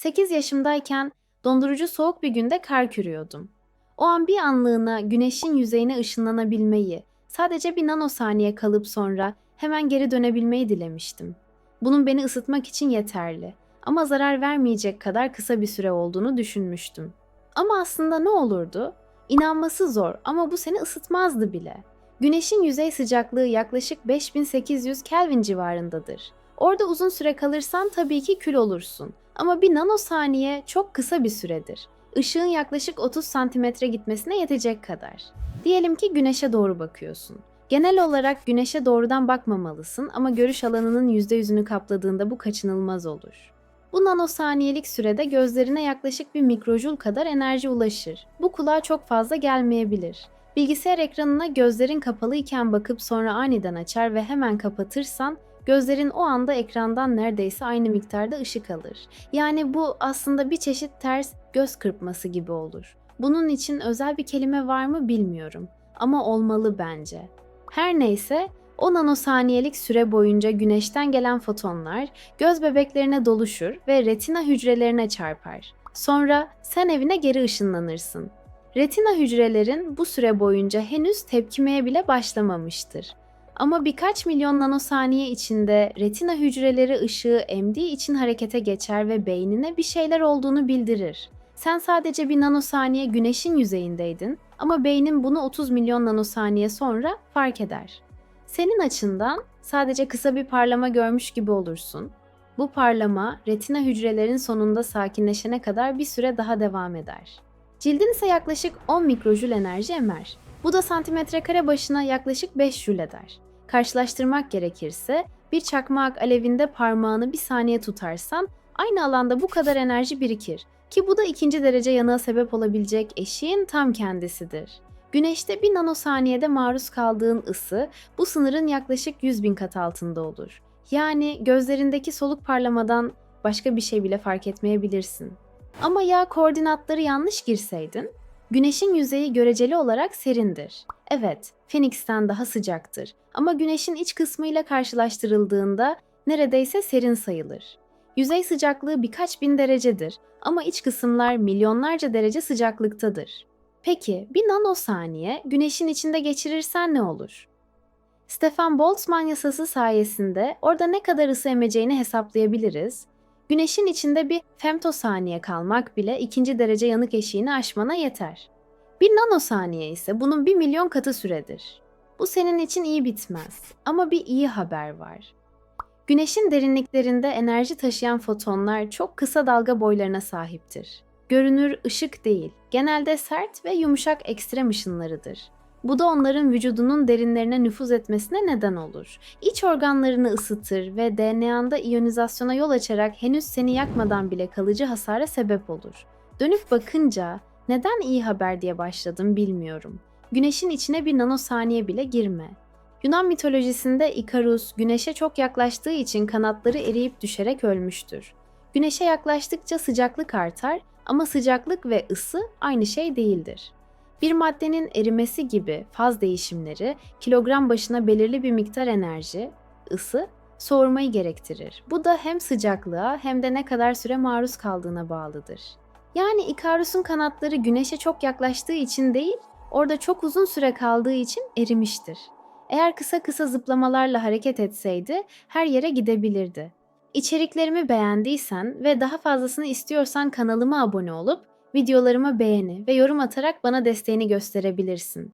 8 yaşımdayken dondurucu soğuk bir günde kar kürüyordum. O an bir anlığına güneşin yüzeyine ışınlanabilmeyi, sadece bir nanosaniye kalıp sonra hemen geri dönebilmeyi dilemiştim. Bunun beni ısıtmak için yeterli ama zarar vermeyecek kadar kısa bir süre olduğunu düşünmüştüm. Ama aslında ne olurdu? İnanması zor ama bu seni ısıtmazdı bile. Güneşin yüzey sıcaklığı yaklaşık 5800 Kelvin civarındadır. Orada uzun süre kalırsan tabii ki kül olursun. Ama bir nanosaniye çok kısa bir süredir. Işığın yaklaşık 30 santimetre gitmesine yetecek kadar. Diyelim ki güneşe doğru bakıyorsun. Genel olarak güneşe doğrudan bakmamalısın ama görüş alanının %100'ünü kapladığında bu kaçınılmaz olur. Bu nanosaniyelik sürede gözlerine yaklaşık bir mikrojul kadar enerji ulaşır. Bu kulağa çok fazla gelmeyebilir. Bilgisayar ekranına gözlerin kapalı iken bakıp sonra aniden açar ve hemen kapatırsan gözlerin o anda ekrandan neredeyse aynı miktarda ışık alır. Yani bu aslında bir çeşit ters göz kırpması gibi olur. Bunun için özel bir kelime var mı bilmiyorum ama olmalı bence. Her neyse o nanosaniyelik süre boyunca güneşten gelen fotonlar göz bebeklerine doluşur ve retina hücrelerine çarpar. Sonra sen evine geri ışınlanırsın. Retina hücrelerin bu süre boyunca henüz tepkimeye bile başlamamıştır. Ama birkaç milyon nanosaniye içinde retina hücreleri ışığı emdiği için harekete geçer ve beynine bir şeyler olduğunu bildirir. Sen sadece bir nanosaniye güneşin yüzeyindeydin ama beynin bunu 30 milyon nanosaniye sonra fark eder. Senin açından sadece kısa bir parlama görmüş gibi olursun. Bu parlama retina hücrelerin sonunda sakinleşene kadar bir süre daha devam eder. Cildin ise yaklaşık 10 mikrojül enerji emer. Bu da santimetre kare başına yaklaşık 5 jül eder. Karşılaştırmak gerekirse bir çakmak alevinde parmağını bir saniye tutarsan aynı alanda bu kadar enerji birikir ki bu da ikinci derece yanığa sebep olabilecek eşiğin tam kendisidir. Güneşte bir nanosaniyede maruz kaldığın ısı bu sınırın yaklaşık 100 bin kat altında olur. Yani gözlerindeki soluk parlamadan başka bir şey bile fark etmeyebilirsin. Ama ya koordinatları yanlış girseydin? Güneşin yüzeyi göreceli olarak serindir. Evet, Phoenix'ten daha sıcaktır ama güneşin iç kısmıyla karşılaştırıldığında neredeyse serin sayılır. Yüzey sıcaklığı birkaç bin derecedir ama iç kısımlar milyonlarca derece sıcaklıktadır. Peki bir nanosaniye güneşin içinde geçirirsen ne olur? Stefan Boltzmann yasası sayesinde orada ne kadar ısı emeceğini hesaplayabiliriz. Güneşin içinde bir femtosaniye kalmak bile ikinci derece yanık eşiğini aşmana yeter. Bir nanosaniye ise bunun bir milyon katı süredir. Bu senin için iyi bitmez ama bir iyi haber var. Güneşin derinliklerinde enerji taşıyan fotonlar çok kısa dalga boylarına sahiptir. Görünür ışık değil, genelde sert ve yumuşak ekstrem ışınlarıdır. Bu da onların vücudunun derinlerine nüfuz etmesine neden olur. İç organlarını ısıtır ve DNA'nda iyonizasyona yol açarak henüz seni yakmadan bile kalıcı hasara sebep olur. Dönüp bakınca neden iyi haber diye başladım bilmiyorum. Güneşin içine bir nanosaniye bile girme. Yunan mitolojisinde Ikarus güneşe çok yaklaştığı için kanatları eriyip düşerek ölmüştür. Güneşe yaklaştıkça sıcaklık artar ama sıcaklık ve ısı aynı şey değildir. Bir maddenin erimesi gibi faz değişimleri kilogram başına belirli bir miktar enerji, ısı, soğurmayı gerektirir. Bu da hem sıcaklığa hem de ne kadar süre maruz kaldığına bağlıdır. Yani Ikarus'un kanatları güneşe çok yaklaştığı için değil, orada çok uzun süre kaldığı için erimiştir. Eğer kısa kısa zıplamalarla hareket etseydi her yere gidebilirdi. İçeriklerimi beğendiysen ve daha fazlasını istiyorsan kanalıma abone olup videolarıma beğeni ve yorum atarak bana desteğini gösterebilirsin.